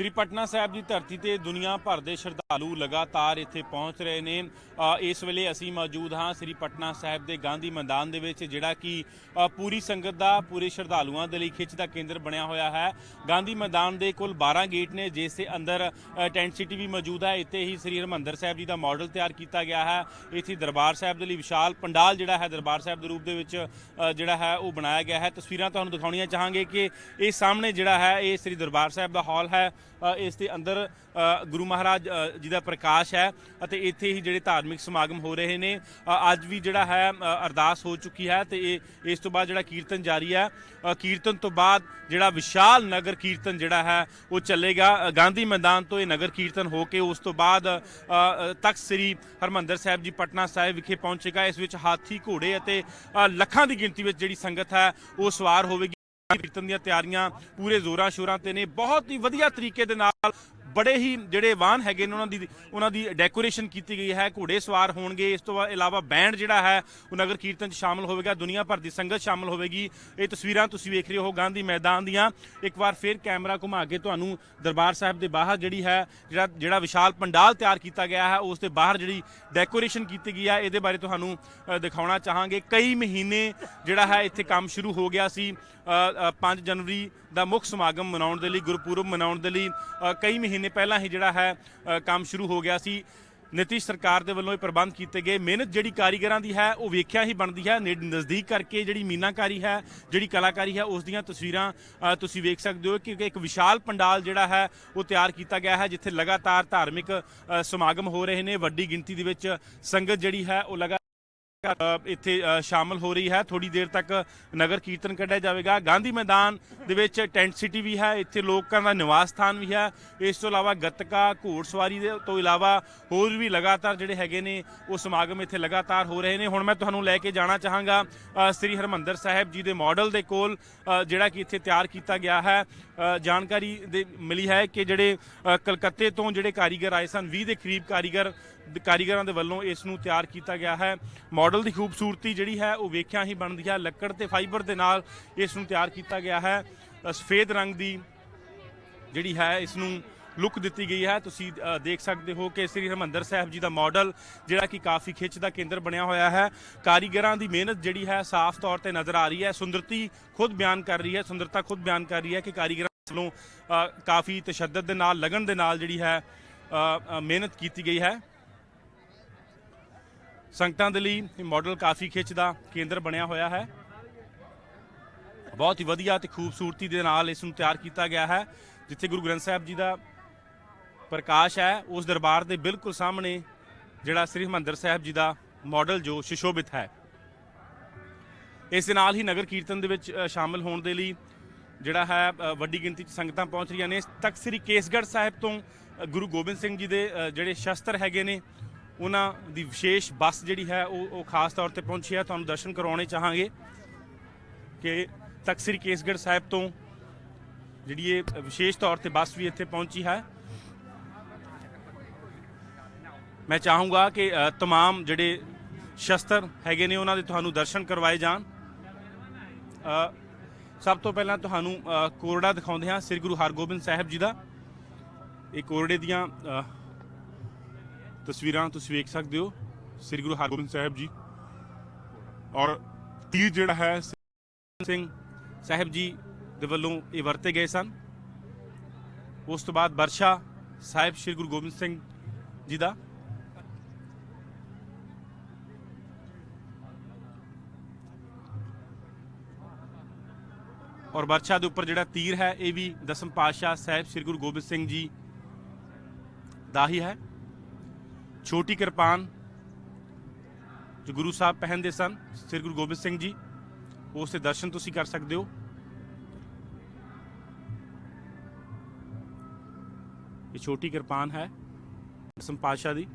ਸ੍ਰੀ ਪਟਨਾ ਸਾਹਿਬ ਦੀ ਧਰਤੀ ਤੇ ਦੁਨੀਆ ਭਰ ਦੇ ਸ਼ਰਧਾਲੂ ਲਗਾਤਾਰ ਇੱਥੇ ਪਹੁੰਚ ਰਹੇ ਨੇ। ਇਸ ਵੇਲੇ ਅਸੀਂ ਮੌਜੂਦ ਹਾਂ ਸ੍ਰੀ ਪਟਨਾ ਸਾਹਿਬ ਦੇ ਗਾਂਧੀ ਮੈਦਾਨ ਦੇ ਵਿੱਚ, ਜਿਹੜਾ ਕਿ ਪੂਰੀ ਸੰਗਤ ਦਾ, ਪੂਰੇ ਸ਼ਰਧਾਲੂਆਂ ਦੇ ਲਈ ਖਿੱਚ ਦਾ ਕੇਂਦਰ ਬਣਿਆ ਹੋਇਆ ਹੈ। ਗਾਂਧੀ ਮੈਦਾਨ ਦੇ ਕੋਲ 12 ਗੇਟ ਨੇ, ਜਿਸ ਦੇ ਅੰਦਰ ਟੈਂਟ ਸਿਟੀ ਵੀ ਮੌਜੂਦ ਹੈ। ਇੱਥੇ ਹੀ ਸ੍ਰੀ ਹਰਮੰਦਰ ਸਾਹਿਬ ਜੀ ਦਾ ਮਾਡਲ ਤਿਆਰ ਕੀਤਾ ਗਿਆ ਹੈ। ਇੱਥੇ ਦਰਬਾਰ ਸਾਹਿਬ ਦੇ ਲਈ ਵਿਸ਼ਾਲ ਪੰਡਾਲ ਜਿਹੜਾ ਹੈ, ਦਰਬਾਰ ਸਾਹਿਬ ਦੇ ਰੂਪ ਦੇ ਵਿੱਚ ਜਿਹੜਾ ਹੈ, ਉਹ ਬਣਾਇਆ ਗਿਆ ਹੈ। ਤਸਵੀਰਾਂ ਤੁਹਾਨੂੰ ਦਿਖਾਉਣੀਆਂ ਚਾਹਾਂਗੇ ਕਿ ਇਹ ਸਾਹਮਣੇ ਜਿਹੜਾ ਹੈ, ਇਹ ਸ੍ਰੀ ਦਰਬਾਰ ਸਾਹਿਬ ਦਾ ਹਾਲ ਹੈ। ਇਸ ਦੇ ਅੰਦਰ ਗੁਰੂ ਮਹਾਰਾਜ ਜੀ ਦਾ ਪ੍ਰਕਾਸ਼ ਹੈ ਅਤੇ ਇੱਥੇ ਹੀ ਜਿਹੜੇ ਧਾਰਮਿਕ ਸਮਾਗਮ ਹੋ ਰਹੇ ਨੇ। ਅੱਜ ਵੀ ਜਿਹੜਾ ਹੈ ਅਰਦਾਸ ਹੋ ਚੁੱਕੀ ਹੈ ਤੇ ਇਹ, ਇਸ ਤੋਂ ਬਾਅਦ ਜਿਹੜਾ ਕੀਰਤਨ ਜਾਰੀ ਹੈ ਕੀਰਤਨ ਤੋਂ ਬਾਅਦ ਜਿਹੜਾ ਵਿਸ਼ਾਲ ਨਗਰ ਕੀਰਤਨ ਜਿਹੜਾ ਹੈ, ਉਹ ਚੱਲੇਗਾ। ਗਾਂਧੀ ਮੈਦਾਨ ਤੋਂ ਇਹ ਨਗਰ ਕੀਰਤਨ ਹੋ ਕੇ ਉਸ ਤੋਂ ਬਾਅਦ ਤਖਤ ਸ੍ਰੀ ਹਰਮੰਦਰ ਸਾਹਿਬ ਜੀ ਪਟਨਾ ਸਾਹਿਬ ਵਿਖੇ ਪਹੁੰਚੇਗਾ। ਇਸ ਵਿੱਚ ਹਾਥੀ ਘੋੜੇ ਅਤੇ ਲੱਖਾਂ ਦੀ ਗਿਣਤੀ ਵਿੱਚ ਜਿਹੜੀ ਸੰਗਤ ਹੈ, ਉਹ ਸਵਾਰ ਹੋਵੇਗੀ। ਕੀਰਤਨ ਦੀਆਂ ਤਿਆਰੀਆਂ ਪੂਰੇ ਜ਼ੋਰਾਂ ਸ਼ੋਰਾਂ ਤੇ ਨੇ। ਬਹੁਤ ਹੀ ਵਧੀਆ ਤਰੀਕੇ ਦੇ ਨਾਲ ਬੜੇ ਹੀ ਜਿਹੜੇ ਵਾਹਨ ਹੈਗੇ ਨੇ ਉਹਨਾਂ ਦੀ ਉਹਨਾਂ ਦੀ ਡੈਕੋਰੇਸ਼ਨ ਕੀਤੀ ਗਈ ਹੈ, ਘੋੜੇ ਸਵਾਰ ਹੋਣਗੇ। ਇਸ ਤੋਂ ਬਾ- ਇਲਾਵਾ ਬੈਂਡ ਜਿਹੜਾ ਹੈ, ਉਹ ਨਗਰ ਕੀਰਤਨ 'ਚ ਸ਼ਾਮਲ ਹੋਵੇਗਾ, ਦੁਨੀਆ ਭਰ ਦੀ ਸੰਗਤ ਸ਼ਾਮਲ ਹੋਵੇਗੀ। ਇਹ ਤਸਵੀਰਾਂ ਤੁਸੀਂ ਵੇਖ ਰਹੇ ਹੋ ਗਾਂਧੀ ਮੈਦਾਨ ਦੀਆਂ। ਇੱਕ ਵਾਰ ਫਿਰ ਕੈਮਰਾ ਘੁਮਾ ਕੇ ਤੁਹਾਨੂੰ ਦਰਬਾਰ ਸਾਹਿਬ ਦੇ ਬਾਹਰ ਜਿਹੜੀ ਹੈ, ਜਿਹੜਾ ਜਿਹੜਾ ਵਿਸ਼ਾਲ ਪੰਡਾਲ ਤਿਆਰ ਕੀਤਾ ਗਿਆ ਹੈ, ਉਸ ਦੇ ਬਾਹਰ ਜਿਹੜੀ ਡੈਕੋਰੇਸ਼ਨ ਕੀਤੀ ਗਈ ਹੈ, ਇਹਦੇ ਬਾਰੇ ਤੁਹਾਨੂੰ ਦਿਖਾਉਣਾ ਚਾਹਾਂਗੇ। ਕਈ ਮਹੀਨੇ ਜਿਹੜਾ ਹੈ, ਇੱਥੇ ਕੰਮ ਸ਼ੁਰੂ ਹੋ ਗਿਆ ਸੀ। 5 ਜਨਵਰੀ ਦਾ ਮੁੱਖ ਸਮਾਗਮ ਮਨਾਉਣ ਦੇ ਲਈ, ਗੁਰਪੁਰਬ ਮਨਾਉਣ ਦੇ ਲਈ ਕਈ ਮਹੀਨੇ ਪਹਿਲਾਂ ਹੀ ਜਿਹੜਾ ਹੈ ਕੰਮ ਸ਼ੁਰੂ ਹੋ ਗਿਆ ਸੀ। ਨਿਤੀਸ਼ ਸਰਕਾਰ ਦੇ ਵੱਲੋਂ ਇਹ ਪ੍ਰਬੰਧ ਕੀਤੇ ਗਏ। ਮਿਹਨਤ ਜਿਹੜੀ ਕਾਰੀਗਰਾਂ ਦੀ ਹੈ, ਉਹ ਵੇਖਿਆ ਹੀ ਬਣਦੀ ਹੈ। ਨਜ਼ਦੀਕ ਕਰਕੇ ਜਿਹੜੀ ਮੀਨਾਕਾਰੀ ਹੈ, ਜਿਹੜੀ ਕਲਾਕਾਰੀ ਹੈ, ਉਸ ਦੀਆਂ ਤਸਵੀਰਾਂ ਤੁਸੀਂ ਵੇਖ ਸਕਦੇ ਹੋ ਕਿ ਇੱਕ ਵਿਸ਼ਾਲ ਪੰਡਾਲ ਜਿਹੜਾ ਹੈ, ਉਹ ਤਿਆਰ ਕੀਤਾ ਗਿਆ ਹੈ, ਜਿੱਥੇ ਲਗਾਤਾਰ ਧਾਰਮਿਕ ਸਮਾਗਮ ਹੋ ਰਹੇ ਨੇ। ਵੱਡੀ ਗਿਣਤੀ ਦੇ ਵਿੱਚ ਸੰਗਤ ਜਿਹੜੀ ਹੈ, ਉਹ ਲਗਾ ਇੱਥੇ ਅ, ਸ਼ਾਮਲ ਹੋ ਰਹੀ ਹੈ। ਥੋੜੀ ਦੇਰ ਤੱਕ ਨਗਰ ਕੀਰਤਨ ਕੱਢਿਆ ਜਾਵੇਗਾ। ਗਾਂਧੀ ਮੈਦਾਨ ਦੇ ਵਿੱਚ ਟੈਂਟ ਸਿਟੀ ਵੀ ਹੈ। ਇੱਥੇ ਲੋਕਾਂ ਦਾ ਨਿਵਾਸ ਸਥਾਨ ਵੀ ਹੈ। ਇਸ ਤੋਂ ਇਲਾਵਾ ਗੱਤਕਾ ਘੋੜਸਵਾਰੀ ਦੇ ਤੋਂ ਇਲਾਵਾ ਹੋਰ ਵੀ ਲਗਾਤਾਰ ਜਿਹੜੇ ਹੈਗੇ ਨੇ ਉਹ ਸਮਾਗਮ ਇੱਥੇ ਲਗਾਤਾਰ ਹੋ ਰਹੇ ਨੇ। ਹੁਣ ਮੈਂ ਤੁਹਾਨੂੰ ਲੈ ਕੇ ਜਾਣਾ ਚਾਹਾਂਗਾ ਸ੍ਰੀ ਹਰਮੰਦਰ ਸਾਹਿਬ ਜੀ ਦੇ ਮਾਡਲ ਦੇ ਕੋਲ ਜਿਹੜਾ ਕਿ ਇੱਥੇ ਤਿਆਰ ਕੀਤਾ ਗਿਆ ਹੈ। ਜਾਣਕਾਰੀ ਦੇ ਮਿਲੀ ਹੈ ਕਿ ਜਿਹੜੇ ਕਲਕੱਤੇ ਤੋਂ ਜਿਹੜੇ ਕਾਰੀਗਰ ਆਏ ਸਨ 20 ਦੇ ਕਰੀਬ ਕਾਰੀਗਰ ਕਾਰੀਗਰਾਂ ਦੇ ਵੱਲੋਂ ਇਸ ਨੂੰ ਤਿਆਰ ਕੀਤਾ ਗਿਆ ਹੈ। ਮਾਡਲ ਦੀ ਖੂਬਸੂਰਤੀ ਜਿਹੜੀ ਹੈ, ਉਹ ਵੇਖਿਆ ਹੀ ਬਣਦੀ ਹੈ। ਲੱਕੜ ਤੇ ਫਾਈਬਰ ਦੇ ਨਾਲ ਇਸ ਨੂੰ ਤਿਆਰ ਕੀਤਾ ਗਿਆ ਹੈ। ਸਫੇਦ ਰੰਗ ਦੀ ਜਿਹੜੀ ਹੈ, ਇਸ ਨੂੰ ਲੁੱਕ ਦਿੱਤੀ ਗਈ ਹੈ। ਤੁਸੀਂ ਦੇਖ ਸਕਦੇ ਹੋ ਕਿ ਸ੍ਰੀ ਹਰਮੰਦਰ ਸਾਹਿਬ ਜੀ ਦਾ ਮਾਡਲ, ਜਿਹੜਾ ਕਿ ਕਾਫੀ ਖਿੱਚ ਦਾ ਕੇਂਦਰ ਬਣਿਆ ਹੋਇਆ ਹੈ। ਕਾਰੀਗਰਾਂ ਦੀ ਮਿਹਨਤ ਜਿਹੜੀ ਹੈ, ਸਾਫ਼ ਤੌਰ ਤੇ ਨਜ਼ਰ ਆ ਰਹੀ ਹੈ। ਸੁੰਦਰਤੀ ਖੁਦ ਬਿਆਨ ਕਰ ਰਹੀ ਹੈ, ਸੁੰਦਰਤਾ ਖੁਦ ਬਿਆਨ ਕਰ ਰਹੀ ਹੈ ਕਿ ਕਾਰੀਗਰਾਂ ਵੱਲੋਂ ਕਾਫੀ ਤਸ਼ੱਦਦ ਦੇ ਨਾਲ, ਲਗਨ ਦੇ ਨਾਲ ਜਿਹੜੀ ਹੈ ਮਿਹਨਤ ਕੀਤੀ ਗਈ ਹੈ। ਸੰਗਤਾਂ ਦੇ ਲਈ ਇਹ ਮਾਡਲ ਕਾਫੀ ਖਿੱਚ ਦਾ ਕੇਂਦਰ ਬਣਿਆ ਹੋਇਆ ਹੈ। ਬਹੁਤ ਹੀ ਵਧੀਆ ਤੇ ਖੂਬਸੂਰਤੀ ਦੇ ਨਾਲ ਇਸ ਨੂੰ ਤਿਆਰ ਕੀਤਾ ਗਿਆ ਹੈ ਜਿੱਥੇ ਗੁਰੂ ਗ੍ਰੰਥ ਸਾਹਿਬ ਜੀ ਦਾ ਪ੍ਰਕਾਸ਼ ਹੈ ਉਸ ਦਰਬਾਰ ਦੇ ਬਿਲਕੁਲ ਸਾਹਮਣੇ ਜਿਹੜਾ ਸ੍ਰੀ ਹਰਿਮੰਦਰ ਸਾਹਿਬ ਜੀ ਦਾ ਮਾਡਲ ਜੋ ਸ਼ਿਸ਼ੋਭਿਤ ਹੈ। ਇਸ ਦੇ ਨਾਲ ਹੀ ਨਗਰ ਕੀਰਤਨ ਦੇ ਵਿੱਚ ਅ, ਸ਼ਾਮਲ ਹੋਣ ਦੇ ਲਈ ਜਿਹੜਾ ਹੈ ਵੱਡੀ ਗਿਣਤੀ 'ਚ ਸੰਗਤਾਂ ਪਹੁੰਚ ਰਹੀਆਂ ਨੇ। ਤਖਤ ਸ੍ਰੀ ਕੇਸਗੜ੍ਹ ਸਾਹਿਬ ਤੋਂ ਗੁਰੂ ਗੋਬਿੰਦ ਸਿੰਘ ਜੀ ਦੇ ਜਿਹੜੇ ਸ਼ਸਤਰ ਹੈਗੇ ਨੇ ਉਹਨਾਂ ਦੀ ਵਿਸ਼ੇਸ਼ ਬੱਸ ਜਿਹੜੀ ਹੈ ਉਹ ਉਹ ਖਾਸ ਤੌਰ ਤੇ ਪਹੁੰਚੀ ਹੈ। ਤੁਹਾਨੂੰ ਦਰਸ਼ਨ ਕਰਵਾਉਣੇ ਚਾਹਾਂਗੇ ਕਿ ਤਖਤ ਸ੍ਰੀ ਕੇਸਗੜ੍ਹ ਸਾਹਿਬ ਤੋਂ ਜਿਹੜੀ ਇਹ ਵਿਸ਼ੇਸ਼ ਤੌਰ ਤੇ ਬੱਸ ਵੀ ਇੱਥੇ ਪਹੁੰਚੀ ਹੈ। ਮੈਂ ਚਾਹੂੰਗਾ ਕਿ ਅ, ਤਮਾਮ ਜਿਹੜੇ ਸ਼ਸਤਰ ਹੈਗੇ ਨੇ ਉਹਨਾਂ ਦੇ ਤੁਹਾਨੂੰ ਦਰਸ਼ਨ ਕਰਵਾਏ ਜਾਣ। ਸਭ ਤੋਂ ਪਹਿਲਾਂ ਤੁਹਾਨੂੰ ਕੋਰੜਾ ਦਿਖਾਉਂਦੇ ਹਾਂ। ਸ੍ਰੀ ਗੁਰੂ ਹਰਗੋਬਿੰਦ ਸਾਹਿਬ ਜੀ ਦਾ। ਇਹ ਕੋਰੜੇ ਦੀਆਂ ਤਸਵੀਰਾਂ ਤੁਸੀਂ ਵੇਖ ਸਕਦੇ ਹੋ, ਸ੍ਰੀ ਗੁਰੂ ਹਰਗੋਬਿੰਦ ਸਾਹਿਬ ਜੀ। ਔਰ ਤੀਰ ਜਿਹੜਾ ਹੈ ਸਿੰਘ ਸਾਹਿਬ ਜੀ ਦੇ ਵੱਲੋਂ ਇਹ ਵਰਤੇ ਗਏ ਸਨ। ਉਸ ਤੋਂ ਬਾਅਦ ਵਰਸ਼ਾ ਸਾਹਿਬ ਸ੍ਰੀ ਗੁਰੂ ਗੋਬਿੰਦ ਸਿੰਘ ਜੀ ਦਾ। ਔਰ ਵਰਸ਼ਾ ਦੇ ਉੱਪਰ ਜਿਹੜਾ ਤੀਰ ਹੈ, ਇਹ ਵੀ ਦਸਮ ਪਾਤਸ਼ਾਹ ਸਾਹਿਬ ਸ੍ਰੀ ਗੁਰੂ ਗੋਬਿੰਦ ਸਿੰਘ ਜੀ ਦਾ ਹੀ ਹੈ। ਛੋਟੀ ਕਿਰਪਾਨ ਜੋ ਗੁਰੂ ਸਾਹਿਬ ਪਹਿਨਦੇ ਸਨ, ਸ੍ਰੀ ਗੁਰੂ ਗੋਬਿੰਦ ਸਿੰਘ ਜੀ, ਉਸ ਦੇ ਦਰਸ਼ਨ ਤੁਸੀਂ ਕਰ ਸਕਦੇ ਹੋ। ਇਹ ਛੋਟੀ ਕਿਰਪਾਨ ਹੈ ਦਸਮ ਪਾਤਸ਼ਾਹ ਦੀ।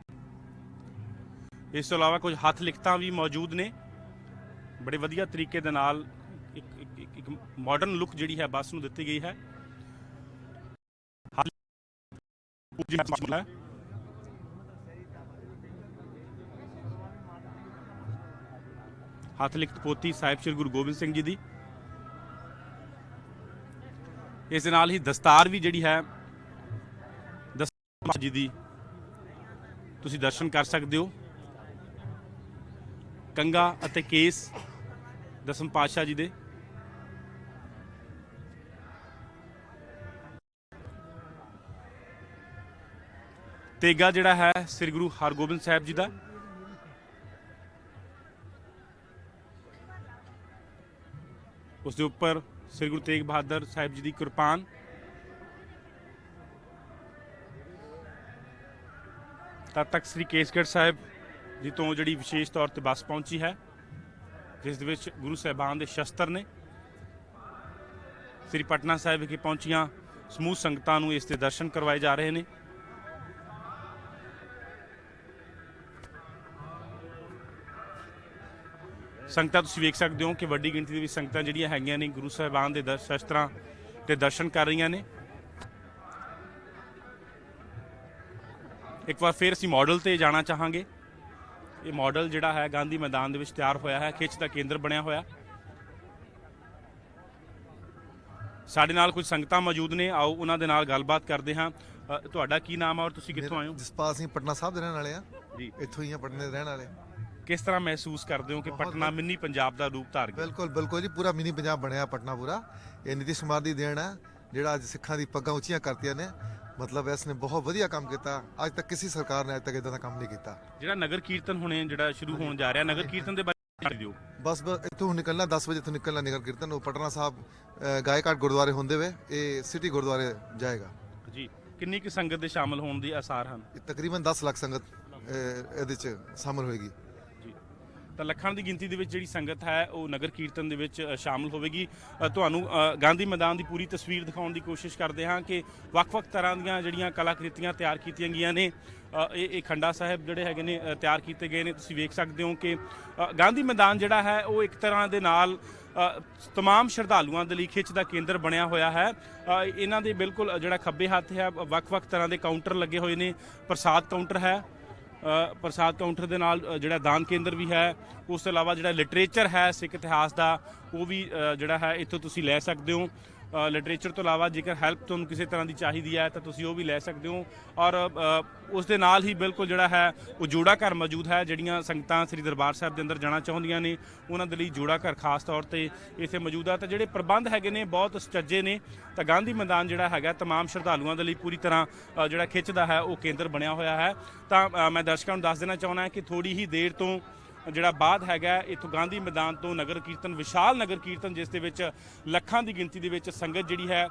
ਇਸ ਤੋਂ ਇਲਾਵਾ ਕੁਝ ਹੱਥ ਲਿਖਤਾਂ ਵੀ ਮੌਜੂਦ ਨੇ। ਬੜੇ ਵਧੀਆ ਤਰੀਕੇ ਦੇ ਨਾਲ ਇੱਕ ਇੱਕ- ਇੱਕ ਮਾਡਰਨ ਲੁੱਕ ਜਿਹੜੀ ਹੈ, ਬੱਸ ਨੂੰ ਦਿੱਤੀ ਗਈ ਹੈ ਹੱਥ ਪੂਜੀ ਹੈ। ਹੱਥ ਲਿਖਤ ਪੋਥੀ ਸਾਹਿਬ ਸ੍ਰੀ ਗੁਰੂ ਗੋਬਿੰਦ ਸਿੰਘ ਜੀ ਦੀ। ਇਸ ਦੇ ਨਾਲ ਹੀ ਦਸਤਾਰ ਵੀ ਜਿਹੜੀ ਹੈ ਜੀ ਦੀ ਤੁਸੀਂ ਦਰਸ਼ਨ ਕਰ ਸਕਦੇ ਹੋ। ਕੰਗਾ ਅਤੇ ਕੇਸ ਦਸਮ ਪਾਤਸ਼ਾਹ ਜੀ ਦੇ। ਤੇਗਾ ਜਿਹੜਾ ਹੈ, ਸ੍ਰੀ ਗੁਰੂ ਹਰਗੋਬਿੰਦ ਸਾਹਿਬ ਜੀ ਦਾ। ਉਸ ਦੇ ਉੱਪਰ ਸ੍ਰੀ ਗੁਰੂ ਤੇਗ ਬਹਾਦਰ ਸਾਹਿਬ ਜੀ ਦੀ ਕਿਰਪਾਨ। ਤਦ ਤੱਕ ਸ੍ਰੀ ਕੇਸਗੜ੍ਹ ਸਾਹਿਬ ਜੀ ਤੋਂ ਜਿਹੜੀ ਵਿਸ਼ੇਸ਼ ਤੌਰ ਤੇ ਬੱਸ ਪਹੁੰਚੀ ਹੈ, ਜਿਸ ਦੇ ਵਿੱਚ ਗੁਰੂ ਸਾਹਿਬਾਨ ਦੇ ਸ਼ਸਤਰ ਨੇ, ਸ੍ਰੀ ਪਟਨਾ ਸਾਹਿਬ ਵਿਖੇ ਪਹੁੰਚੀਆਂ ਸਮੂਹ ਸੰਗਤਾਂ ਨੂੰ ਇਸ ਦੇ ਦਰਸ਼ਨ ਕਰਵਾਏ ਜਾ ਰਹੇ ਨੇ। ਸੰਗਤਾਂ ਤੁਸੀਂ ਵੇਖ ਸਕਦੇ ਹੋ ਕਿ ਵੱਡੀ ਗਿਣਤੀ ਦੇ ਵਿੱਚ ਸੰਗਤਾਂ ਜਿਹੜੀਆਂ ਹੈਗੀਆਂ ਨੇ ਗੁਰੂ ਸਾਹਿਬਾਨ ਦੇ ਦਰ- ਸ਼ਸਤਰਾਂ ਤੇ ਦਰਸ਼ਨ ਕਰ ਰਹੀਆਂ ਨੇ। ਇੱਕ ਵਾਰ ਫਿਰ ਅਸੀਂ ਮਾਡਲ ਤੇ ਜਾਣਾ ਚਾਹਾਂਗੇ। ਇਹ ਮਾਡਲ ਜਿਹੜਾ ਹੈ ਗਾਂਧੀ ਮੈਦਾਨ ਦੇ ਵਿੱਚ ਤਿਆਰ ਹੋਇਆ ਹੈ ਖਿੱਚ ਦਾ ਕੇਂਦਰ ਬਣਿਆ ਹੋਇਆ। ਸਾਡੇ ਨਾਲ ਕੁਝ ਸੰਗਤਾਂ ਮੌਜੂਦ ਨੇ ਆਓ ਉਹਨਾਂ ਦੇ ਨਾਲ ਗੱਲਬਾਤ ਕਰਦੇ ਹਾਂ। ਅ, ਤੁਹਾਡਾ ਕੀ ਨਾਮ ਹੈ ਔਰ ਤੁਸੀਂ ਕਿੱਥੋਂ ਆਏ ਹੋ? ਜਸਪਾਲ ਸਿੰਘ ਪਟਨਾ ਸਾਹਿਬ ਦੇ ਰਹਿਣ ਵਾਲੇ ਆ। ਜੀ। ਇੱਥੋਂ ਹੀ ਆ ਪਟਨੇ ਦੇ ਰਹਿਣ ਵਾਲੇ ਕਿਸ ਤਰ੍ਹਾਂ ਮਹਿਸੂਸ ਕਰਦੇ ਹੋ ਕਿ ਪਟਨਾ ਮਿੰਨੀ ਪੰਜਾਬ ਦਾ ਰੂਪ ਧਾਰ ਗਿਆ? ਬਿਲਕੁਲ ਬਿਲਕੁਲ ਜੀ ਪੂਰਾ ਮਿਨੀ ਪੰਜਾਬ ਬਣਿਆ ਪਟਨਾ ਪੂਰਾ। ਇਹ ਨਿਤਿਸ਼ ਕੁਮਾਰ ਦੀ ਦੇਣ ਹੈ ਜਿਹੜਾ ਅੱਜ ਸਿੱਖਾਂ ਦੀ ਪੱਗਾਂ ਉੱਚੀਆਂ ਕਰਤੀਆਂ ਨੇ। ਮਤਲਬ ਇਸ ਨੇ ਬਹੁਤ ਵਧੀਆ ਕੰਮ ਕੀਤਾ। ਅੱਜ ਤੱਕ ਕਿਸੇ ਸਰਕਾਰ ਨੇ ਅੱਜ ਤੱਕ ਇਦਾਂ ਦਾ ਕੰਮ ਨਹੀਂ ਕੀਤਾ। ਜਿਹੜਾ ਨਗਰ ਕੀਰਤਨ ਹੁਣੇ ਜਿਹੜਾ ਸ਼ੁਰੂ ਹੋਣ ਜਾ ਰਿਹਾ ਨਗਰ ਕੀਰਤਨ ਦੇ ਬਾਰੇ ਦਿਓ? ਬਸ ਬਸ ਇੱਥੋਂ ਨਿਕਲਣਾ 10 ਵਜੇ ਇੱਥੋਂ ਨਿਕਲਣਾ ਨਗਰ ਕੀਰਤਨ। ਉਹ ਪਟਨਾ ਸਾਹਿਬ ਗਾਇਕਾਟ ਗੁਰਦੁਆਰੇ ਹੁੰਦੇ ਵੇ ਇਹ ਸਿਟੀ ਗੁਰਦੁਆਰੇ ਜਾਏਗਾ। ਜੀ ਕਿੰਨੀ ਕੁ ਸੰਗਤ ਦੇ ਸ਼ਾਮਲ ਹੋਣ ਦੀ ਆਸਾਰ ਹਨ? ਤਕਰੀਬਨ 10 ਲੱਖ ਸੰਗਤ ਇਹਦੇ ਚ ਸ਼ਾਮਲ ਹੋਏਗੀ। ਤਾਂ ਲੱਖਾਂ ਦੀ ਗਿਣਤੀ ਦੇ ਵਿੱਚ ਜਿਹੜੀ ਸੰਗਤ ਹੈ ਉਹ ਨਗਰ ਕੀਰਤਨ ਦੇ ਵਿੱਚ ਅ, ਸ਼ਾਮਲ ਹੋਵੇਗੀ। ਤੁਹਾਨੂੰ ਗਾਂਧੀ ਮੈਦਾਨ ਦੀ ਪੂਰੀ ਤਸਵੀਰ ਦਿਖਾਉਣ ਦੀ ਕੋਸ਼ਿਸ਼ ਕਰਦੇ ਹਾਂ ਕਿ ਵੱਖ-ਵੱਖ ਤਰ੍ਹਾਂ ਦੀਆਂ ਜਿਹੜੀਆਂ ਕਲਾਕ੍ਰਿਤੀਆਂ ਤਿਆਰ ਕੀਤੀਆਂ ਗਈਆਂ ਨੇ। ਇਹ ਇਹ ਖੰਡਾ ਸਾਹਿਬ ਜਿਹੜੇ ਹੈਗੇ ਨੇ ਤਿਆਰ ਕੀਤੇ ਗਏ ਨੇ। ਤੁਸੀਂ ਵੇਖ ਸਕਦੇ ਹੋ ਕਿ ਗਾਂਧੀ ਮੈਦਾਨ ਜਿਹੜਾ ਹੈ ਉਹ ਇੱਕ ਤਰ੍ਹਾਂ ਦੇ ਨਾਲ ਤਮਾਮ ਸ਼ਰਧਾਲੂਆਂ ਦੇ ਲਈ ਖਿੱਚ ਦਾ ਕੇਂਦਰ ਬਣਿਆ ਹੋਇਆ ਹੈ। ਇਹਨਾਂ ਦੇ ਬਿਲਕੁਲ ਜਿਹੜਾ ਖੱਬੇ ਹੱਥ ਹੈ ਵੱਖ-ਵੱਖ ਤਰ੍ਹਾਂ ਦੇ ਕਾਊਂਟਰ ਲੱਗੇ ਹੋਏ ਨੇ। ਪ੍ਰਸਾਦ ਕਾਊਂਟਰ ਹੈ। ਪ੍ਰਸਾਦ ਕਾਊਂਟਰ ਦੇ ਨਾਲ ਜਿਹੜਾ ਦਾਨ ਕੇਂਦਰ ਵੀ ਹੈ, ਉਸ ਤੋਂ ਇਲਾਵਾ ਜਿਹੜਾ ਲਿਟਰੇਚਰ ਹੈ ਸਿੱਖ ਇਤਿਹਾਸ ਦਾ, ਉਹ ਵੀ ਜਿਹੜਾ ਹੈ, ਇੱਥੋਂ ਤੁਸੀਂ ਲੈ ਸਕਦੇ ਹੋ। ਲਿਟਰੇਚਰ ਤੋਂ ਇਲਾਵਾ ਜੇਕਰ ਹੈਲਪ ਤੁਹਾਨੂੰ ਕਿਸੇ ਤਰ੍ਹਾਂ ਦੀ ਚਾਹੀਦੀ ਹੈ, ਤਾਂ ਤੁਸੀਂ ਉਹ ਵੀ ਲੈ ਸਕਦੇ ਹੋ। ਔਰ ਉਸ ਦੇ ਨਾਲ ਹੀ ਬਿਲਕੁਲ ਜਿਹੜਾ ਹੈ, ਉਹ ਜੋੜਾ ਘਰ ਮੌਜੂਦ ਹੈ, ਜਿਹੜੀਆਂ ਸੰਗਤਾਂ ਸ੍ਰੀ ਦਰਬਾਰ ਸਾਹਿਬ ਦੇ ਅੰਦਰ ਜਾਣਾ ਚਾਹੁੰਦੀਆਂ ਨੇ, ਉਹਨਾਂ ਦੇ ਲਈ ਜੋੜਾ ਘਰ ਖਾਸ ਤੌਰ ਤੇ ਇੱਥੇ ਮੌਜੂਦ ਆ ਤਾਂ ਜਿਹੜੇ ਪ੍ਰਬੰਧ ਹੈਗੇ ਨੇ, ਬਹੁਤ ਸੁਚੱਜੇ ਨੇ। ਤਾਂ ਗਾਂਧੀ ਮੈਦਾਨ ਜਿਹੜਾ ਹੈਗਾ, ਤਮਾਮ ਸ਼ਰਧਾਲੂਆਂ ਦੇ ਲਈ ਪੂਰੀ ਤਰ੍ਹਾਂ ਜਿਹੜਾ ਖਿੱਚਦਾ ਹੈ, ਉਹ ਕੇਂਦਰ ਬਣਿਆ ਹੋਇਆ ਹੈ। ਤਾਂ ਮੈਂ ਦਰਸ਼ਕਾਂ ਨੂੰ ਦੱਸ ਦੇਣਾ ਚਾਹੁੰਦਾ ਕਿ ਥੋੜੀ ਹੀ ਦੇਰ ਤੋਂ ਜਿਹੜਾ ਬਾਅਦ ਹੈਗਾ ਇੱਥੋਂ ਗਾਂਧੀ ਮੈਦਾਨ ਤੋਂ ਨਗਰ ਕੀਰਤਨ ਵਿਸ਼ਾਲ ਨਗਰ ਕੀਰਤਨ ਜਿਸ ਦੇ ਵਿੱਚ ਲੱਖਾਂ ਦੀ ਗਿਣਤੀ ਦੇ ਵਿੱਚ ਸੰਗਤ ਜਿਹੜੀ ਹੈ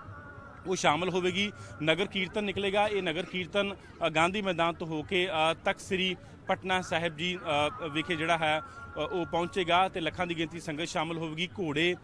ਉਹ ਸ਼ਾਮਲ ਹੋਵੇਗੀ। ਨਗਰ ਕੀਰਤਨ ਨਿਕਲੇਗਾ। ਇਹ ਨਗਰ ਕੀਰਤਨ ਗਾਂਧੀ ਮੈਦਾਨ ਤੋਂ ਹੋ ਕੇ ਅ, ਤਖਤ ਸ੍ਰੀ ਪਟਨਾ ਸਾਹਿਬ ਜੀ ਵਿਖੇ ਜਿਹੜਾ ਹੈ ਉਹ ਪਹੁੰਚੇਗਾ ਤੇ ਲੱਖਾਂ ਦੀ ਗਿਣਤੀ ਸੰਗਤ ਸ਼ਾਮਲ ਹੋਵੇਗੀ। ਘੋੜੇ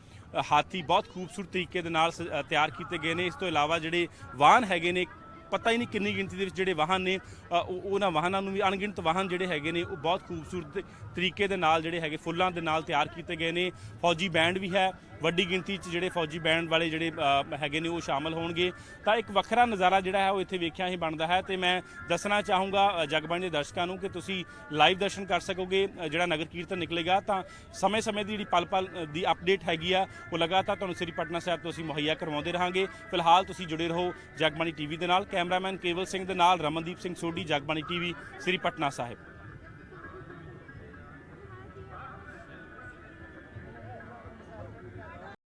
ਹਾਥੀ ਬਹੁਤ ਖੂਬਸੂਰਤ ਤਰੀਕੇ ਦੇ ਨਾਲ ਸ- ਤਿਆਰ ਕੀਤੇ ਗਏ ਨੇ। ਇਸ ਤੋਂ ਇਲਾਵਾ ਜਿਹੜੇ ਵਾਹਨ ਹੈਗੇ ਨੇ ਪਤਾ ਹੀ ਨਹੀਂ ਕਿੰਨੀ ਗਿਣਤੀ ਦੇ ਵਿੱਚ ਜਿਹੜੇ ਵਾਹਨ ਨੇ ਉਹਨਾਂ ਵਾਹਨਾਂ ਨੂੰ ਵੀ ਅਣਗਿਣਤ ਵਾਹਨ ਜਿਹੜੇ ਹੈਗੇ ਨੇ, ਉਹ ਬਹੁਤ ਖੂਬਸੂਰਤ ਤਰੀਕੇ ਦੇ ਨਾਲ ਜਿਹੜੇ ਹੈਗੇ ਫੁੱਲਾਂ ਦੇ ਨਾਲ ਤਿਆਰ ਕੀਤੇ ਗਏ ਨੇ। ਫੌਜੀ ਬੈਂਡ ਵੀ ਹੈ ਵੱਡੀ ਗਿਣਤੀ 'ਚ ਜਿਹੜੇ ਫੌਜੀ ਬੈਂਡ ਵਾਲੇ ਜਿਹੜੇ ਹੈਗੇ ਨੇ, ਉਹ ਸ਼ਾਮਲ ਹੋਣਗੇ। ਤਾਂ ਇੱਕ ਵੱਖਰਾ ਨਜ਼ਾਰਾ ਜਿਹੜਾ ਹੈ, ਉਹ ਇੱਥੇ ਵੇਖਿਆ ਹੀ ਬਣਦਾ ਹੈ ਤੇ ਮੈਂ ਦੱਸਣਾ ਚਾਹੂੰਗਾ ਜਗਬਾਣੀ ਦੇ ਦਰਸ਼ਕਾਂ ਨੂੰ ਕਿ ਤੁਸੀਂ ਲਾਈਵ ਦਰਸ਼ਨ ਕਰ ਸਕੋਗੇ ਜਿਹੜਾ ਨਗਰ ਕੀਰਤਨ ਨਿਕਲੇਗਾ। ਤਾਂ ਸਮੇਂ-ਸਮੇਂ ਦੀ ਜਿਹੜੀ ਪਲ-ਪਲ ਦੀ ਅਪਡੇਟ ਹੈਗੀ ਆ, ਉਹ ਲਗਾਤਾਰ ਤੁਹਾਨੂੰ ਸ੍ਰੀ ਪਟਨਾ ਸਾਹਿਬ ਤੋਂ ਅਸੀਂ ਮੁਹੱਈਆ ਕਰਵਾਉਂਦੇ ਰਹਾਂਗੇ। ਫਿਲਹਾਲ ਤੁਸੀਂ ਜੁੜੇ ਰਹੋ ਜਗਬਾਣੀ ਟੀਵੀ ਦੇ ਨਾਲ। ਕੈਮਰਾਮੈਨ ਕੇਵਲ ਸਿੰਘ ਦੇ ਨਾਲ ਰਮਨਦੀਪ ਸਿੰਘ ਸੋਢੀ, ਜਗਬਾਣੀ ਟੀਵੀ, ਸ੍ਰੀ ਪਟਨਾ ਸਾਹਿਬ।